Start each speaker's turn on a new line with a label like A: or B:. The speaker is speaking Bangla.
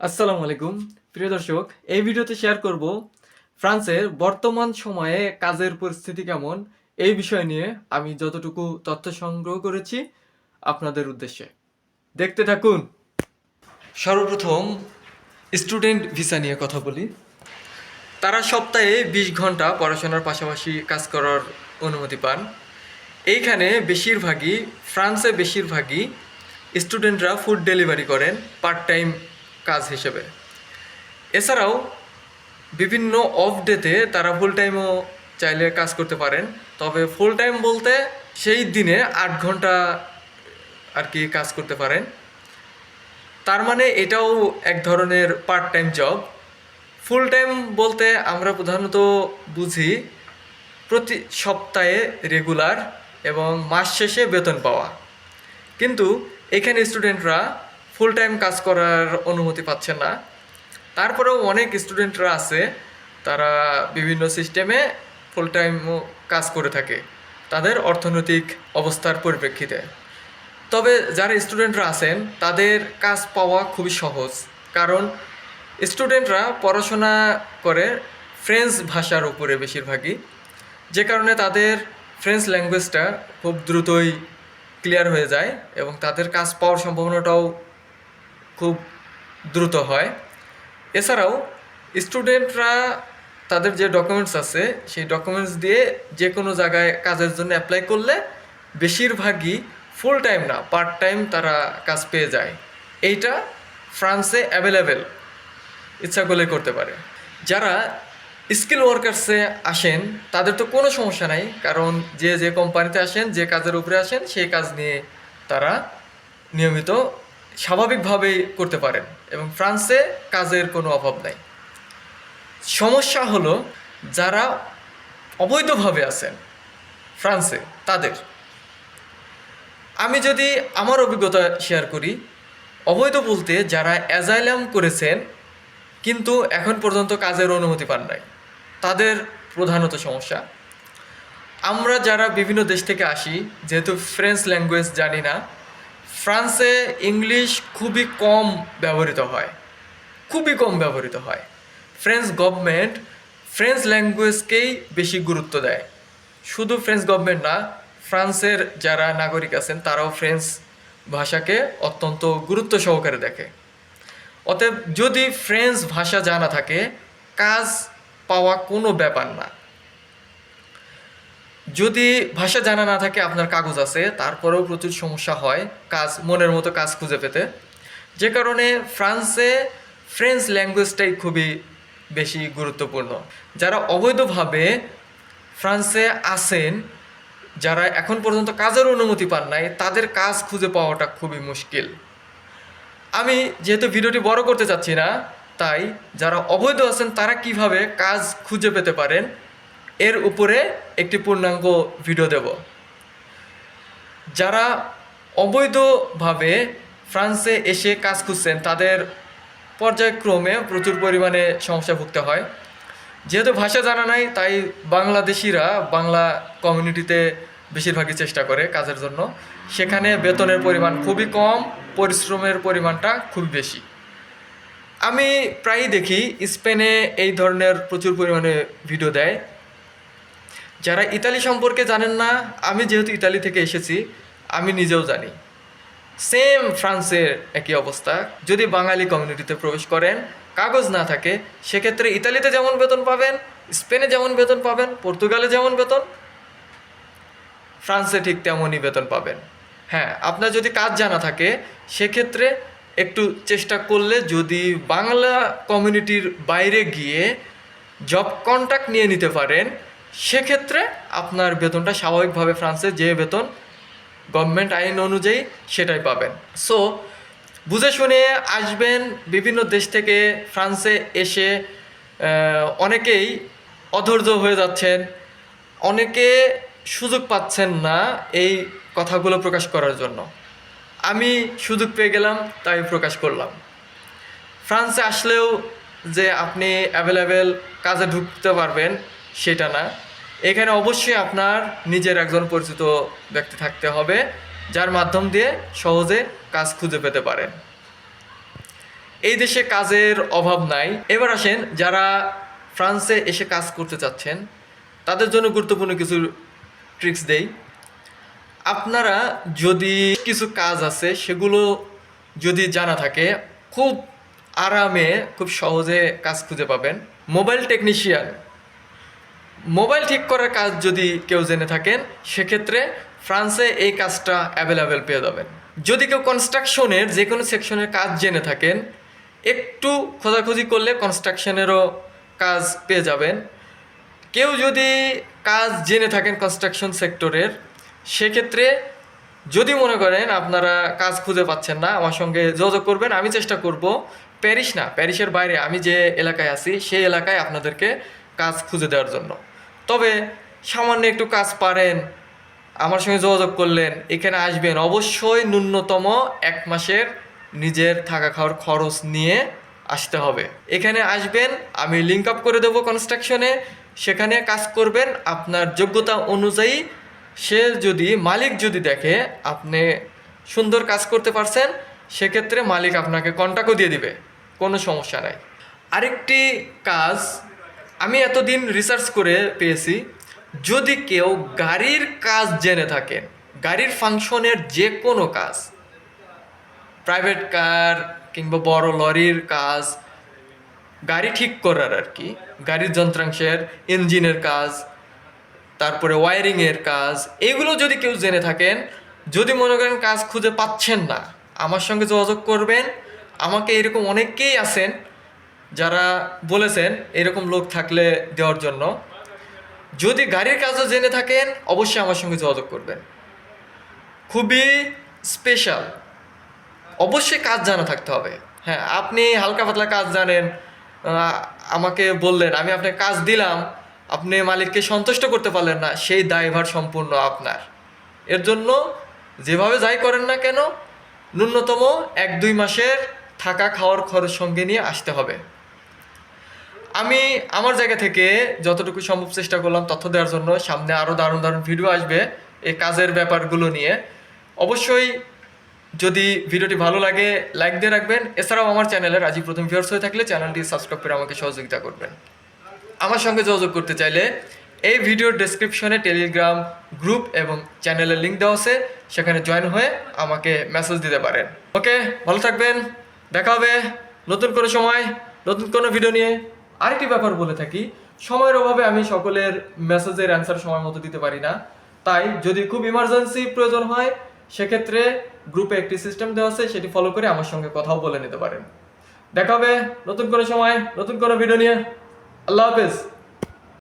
A: আসসালামু আলাইকুম। প্রিয় দর্শক, এই ভিডিওতে শেয়ার করব ফ্রান্সের বর্তমান সময়ে কাজের পরিস্থিতি কেমন, এই বিষয় নিয়ে আমি যতটুকু তথ্য সংগ্রহ করেছি আপনাদের উদ্দেশ্যে। দেখতে থাকুন। সর্বপ্রথম স্টুডেন্ট ভিসা নিয়ে কথা বলি। তারা সপ্তাহে বিশ ঘণ্টা পড়াশোনার পাশাপাশি কাজ করার অনুমতি পান। এইখানে বেশিরভাগই, ফ্রান্সে বেশিরভাগই স্টুডেন্টরা ফুড ডেলিভারি করেন পার্ট টাইম কাজ হিসেবে। এছাড়াও বিভিন্ন অফ ডেতে তারা ফুল টাইমও চাইলে কাজ করতে পারেন। তবে ফুল টাইম বলতে সেই দিনে আট ঘণ্টা আর কি কাজ করতে পারেন। তার মানে এটাও এক ধরনের part time job full time বলতে আমরা প্রধানত বুঝি প্রতি সপ্তাহে রেগুলার এবং মাস শেষে বেতন পাওয়া। কিন্তু এখানে স্টুডেন্টরা ফুল টাইম কাজ করার অনুমতি পাচ্ছে না। তারপরেও অনেক স্টুডেন্টরা আছে, তারা বিভিন্ন সিস্টেমে ফুল টাইম কাজ করে থাকে। তাদের অর্থনৈতিক অবস্থার পরিপ্রেক্ষিতে। তবে যারা স্টুডেন্টরা আছেন, তাদের কাজ পাওয়া খুবই সহজ। কারণ স্টুডেন্টরা পড়াশোনা করে ফ্রেঞ্চ ভাষার উপরে বেশিরভাগই। যে কারণে তাদের ফ্রেঞ্চ ল্যাঙ্গুয়েজটা খুব দ্রুতই ক্লিয়ার হয়ে যায় এবং তাদের কাজ পাওয়ার সম্ভাবনাটাও খুব দ্রুত হয়। এছাড়াও স্টুডেন্টরা তাদের যে ডকুমেন্টস আছে, সেই ডকুমেন্টস দিয়ে যে কোনো জায়গায় কাজের জন্য অ্যাপ্লাই করলে বেশিরভাগই ফুল টাইম না পার্ট টাইম তারা কাজ পেয়ে যায়। এইটা ফ্রান্সে অ্যাভেলেবেল ইচ্ছা করলে করতে পারে। যারা স্কিল ওয়ার্কার্সে আসেন, তাদের তো কোনো সমস্যা নাই, কারণ যে যে কোম্পানিতে আসেন, যে কাজের উপরে আসেন, সেই কাজ নিয়ে তারা নিয়মিত স্বাভাবিকভাবেই করতে পারেন এবং ফ্রান্সে কাজের কোনো অভাব নাই। সমস্যা হলো যারা অবৈধভাবে আছেন ফ্রান্সে, তাদের। আমি যদি আমার অভিজ্ঞতা শেয়ার করি, অবৈধ বলতে যারা অ্যাজাইলাম করেছেন, কিন্তু এখন পর্যন্ত কাজের অনুমতি পান নাই, তাদের প্রধানত সমস্যা। আমরা যারা বিভিন্ন দেশ থেকে আসি, যেহেতু ফ্রেঞ্চ ল্যাঙ্গুয়েজ জানি না ফ্রান্সে ইংলিশ খুবই কম ব্যবহৃত হয়। খুবই কম ব্যবহৃত হয়। ফ্রেঞ্চ গভর্নমেন্ট ফ্রেঞ্চ ল্যাঙ্গুয়েজকেই বেশি গুরুত্ব দেয়। শুধু ফ্রেঞ্চ গভর্নমেন্ট না, ফ্রান্সের যারা নাগরিক আছেন, তারাও ফ্রেঞ্চ ভাষাকে অত্যন্ত গুরুত্ব সহকারে দেখে। অতএব যদি ফ্রেঞ্চ ভাষা জানা থাকে, কাজ পাওয়া কোনো ব্যাপার না। যদি ভাষা জানা না থাকে, আপনার কাগজ আছে, তারপরেও প্রচুর সমস্যা হয়, কাজ, মনের মতো কাজ খুঁজে পেতে। যে কারণে ফ্রান্সে ফ্রেঞ্চ ল্যাঙ্গুয়েজটাই খুবই বেশি গুরুত্বপূর্ণ। যারা অবৈধভাবে ফ্রান্সে আসেন যারা এখন পর্যন্ত কাজের অনুমতি পান নাই, তাদের কাজ খুঁজে পাওয়াটা খুবই মুশকিল। আমি যেহেতু ভিডিওটি বড় করতে চাচ্ছি না, তাই যারা অবৈধ আছেন, তারা কীভাবে কাজ খুঁজে পেতে পারেন এর উপরে একটি পূর্ণাঙ্গ ভিডিও দেব। যারা অবৈধভাবে ফ্রান্সে এসে কাজ খুঁজছেন, তাদের পর্যায়ক্রমে প্রচুর পরিমাণে সমস্যা ভুগতে হয়। যেহেতু ভাষা জানা নাই, তাই বাংলাদেশিরা বাংলা কমিউনিটিতে বেশিরভাগই চেষ্টা করে কাজের জন্য। সেখানে বেতনের পরিমাণ খুবই কম, পরিশ্রমের পরিমাণটা খুব বেশি। আমি প্রায়ই দেখি, স্পেনে এই ধরনের প্রচুর পরিমাণে ভিডিও দেয়। যারা ইতালি সম্পর্কে জানেন না, আমি যেহেতু ইতালি থেকে এসেছি, আমি নিজেও জানি। সেম ফ্রান্সের একই অবস্থা। যদি বাঙালি কমিউনিটিতে প্রবেশ করেন, কাগজ না থাকে, সেক্ষেত্রে ইতালিতে যেমন বেতন পাবেন, স্পেনে যেমন বেতন পাবেন, পর্তুগালে যেমন বেতন ফ্রান্সে ঠিক তেমনই বেতন পাবেন। হ্যাঁ আপনার যদি কাজ জানা থাকে, সেক্ষেত্রে একটু চেষ্টা করলে যদি বাংলা কমিউনিটির বাইরে গিয়ে জব কন্ট্রাক্ট নিয়ে নিতে পারেন সেক্ষেত্রে আপনার বেতনটা স্বাভাবিকভাবে ফ্রান্সে যে বেতন গভর্নমেন্ট আইন অনুযায়ী সেটাই পাবেন। সো বুঝে শুনে আসবেন বিভিন্ন দেশ থেকে ফ্রান্সে এসে অনেকেই অধৈর্য হয়ে যাচ্ছেন, অনেকে সুযোগ পাচ্ছেন না এই কথাগুলো প্রকাশ করার জন্য। আমি সুযোগ পেয়ে গেলাম, তাই প্রকাশ করলাম। ফ্রান্সে আসলেও যে আপনি অ্যাভেলেবেল কাজে ঢুকতে পারবেন সেটা না। এখানে অবশ্যই আপনার নিজের একজন পরিচিত ব্যক্তি থাকতে হবে, যার মাধ্যম দিয়ে সহজে কাজ খুঁজে পেতে পারেন। এই দেশে কাজের অভাব নাই। এবার আসেন, যারা ফ্রান্সে এসে কাজ করতে চাচ্ছেন, তাদের জন্য গুরুত্বপূর্ণ কিছু ট্রিক্স দেই। আপনারা যদি কিছু কাজ আছে, সেগুলো যদি জানা থাকে, খুব আরামে, খুব সহজে কাজ খুঁজে পাবেন। Mobile technician. মোবাইল ঠিক করার কাজ যদি কেউ জেনে থাকেন, সেক্ষেত্রে ফ্রান্সে এই কাজটা অ্যাভেলেবেল পেয়ে যাবেন। যদি কেউ কনস্ট্রাকশনের যে কোনো সেকশনের কাজ জেনে থাকেন, একটু খোঁজাখুঁজি করলে কনস্ট্রাকশনেরও কাজ পেয়ে যাবেন। কেউ যদি কাজ জেনে থাকেন কনস্ট্রাকশন সেক্টরের সেক্ষেত্রে যদি মনে করেন আপনারা কাজ খুঁজে পাচ্ছেন না, আমার সঙ্গে যোগাযোগ করবেন, আমি চেষ্টা করব প্যারিস না, প্যারিসের বাইরে আমি যে এলাকায় আছি, সেই এলাকায় আপনাদেরকে কাজ খুঁজে দেওয়ার জন্য। তবে সামান্য একটু কাজ পারেন, আমার সঙ্গে যোগাযোগ করলেন, এখানে আসবেন। অবশ্যই ন্যূনতম এক মাসের নিজের থাকা খাওয়ার খরচ নিয়ে আসতে হবে। এখানে আসবেন, আমি লিঙ্ক আপ করে দেবো কনস্ট্রাকশনে সেখানে কাজ করবেন। আপনার যোগ্যতা অনুযায়ী সে যদি, মালিক যদি দেখে আপনি সুন্দর কাজ করতে পারছেন, সেক্ষেত্রে মালিক আপনাকে কন্ট্যাক্টও দিয়ে দিবে, কোনো সমস্যা নাই। আরেকটি কাজ আমি এতদিন রিসার্চ করে পেয়েছি, যদি কেউ গাড়ির কাজ জেনে থাকেন গাড়ির ফাংশনের যে কোনো কাজ প্রাইভেট কার কিংবা বড় লরির কাজ, গাড়ি ঠিক করার আর কি, গাড়ির যন্ত্রাংশের ইঞ্জিনের কাজ, তারপরে ওয়ারিংয়ের কাজ, এগুলো যদি কেউ জেনে থাকেন, যদি মনে করেন কাজ খুঁজে পাচ্ছেন না, আমার সঙ্গে যোগাযোগ করবেন, আমাকে এরকম অনেকেই আছেন যারা বলেছেন এরকম লোক থাকলে দেওয়ার জন্য, যদি গাড়ির কাজও জেনে থাকেন, অবশ্যই আমার সঙ্গে যোগাযোগ করবেন। খুবই স্পেশাল অবশ্যই কাজ জানা থাকতে হবে। হ্যাঁ আপনি হালকা পাতলা কাজ জানেন আমাকে বললেন, আমি আপনাকে কাজ দিলাম, আপনি মালিককে সন্তুষ্ট করতে পারলেন না, সেই দায়ভার সম্পূর্ণ আপনার। এর জন্য যেভাবে যাই করেন না কেন, ন্যূনতম এক দুই মাসের থাকা খাওয়ার খরচ সঙ্গে নিয়ে আসতে হবে। আমি আমার জায়গা থেকে যতটুকু সম্ভব চেষ্টা করলাম তথ্য দেওয়ার জন্য। সামনে আরও দারুণ দারুণ ভিডিও আসবে এই কাজের ব্যাপারগুলো নিয়ে। অবশ্যই যদি ভিডিওটি ভালো লাগে লাইক দিয়ে রাখবেন। এছাড়াও আমার চ্যানেলে রাজীব প্রথম ভিউয়ার্স হয়ে থাকলে চ্যানেলটি সাবস্ক্রাইব করে আমাকে সহযোগিতা করবেন। আমার সঙ্গে যোগাযোগ করতে চাইলে এই ভিডিওর ডেসক্রিপশনে টেলিগ্রাম গ্রুপ এবং চ্যানেলের লিঙ্ক দেওয়া আছে। সেখানে জয়েন হয়ে আমাকে মেসেজ দিতে পারেন। ওকে ভালো থাকবেন। দেখা হবে নতুন কোনো সময়, নতুন কোনো ভিডিও নিয়ে। আরেকটি ব্যাপার বলে থাকি, সময়ের অভাবে আমি সকলের মেসেজের অ্যান্সার সময় মতো দিতে পারি না। তাই যদি খুব ইমার্জেন্সি প্রয়োজন হয়, সেক্ষেত্রে গ্রুপে একটি সিস্টেম দেওয়া আছে, সেটি ফলো করে আমার সঙ্গে কথাও বলে নিতে পারেন। দেখা হবে নতুন কোনো সময়, নতুন কোনো ভিডিও নিয়ে। আল্লাহ হাফেজ।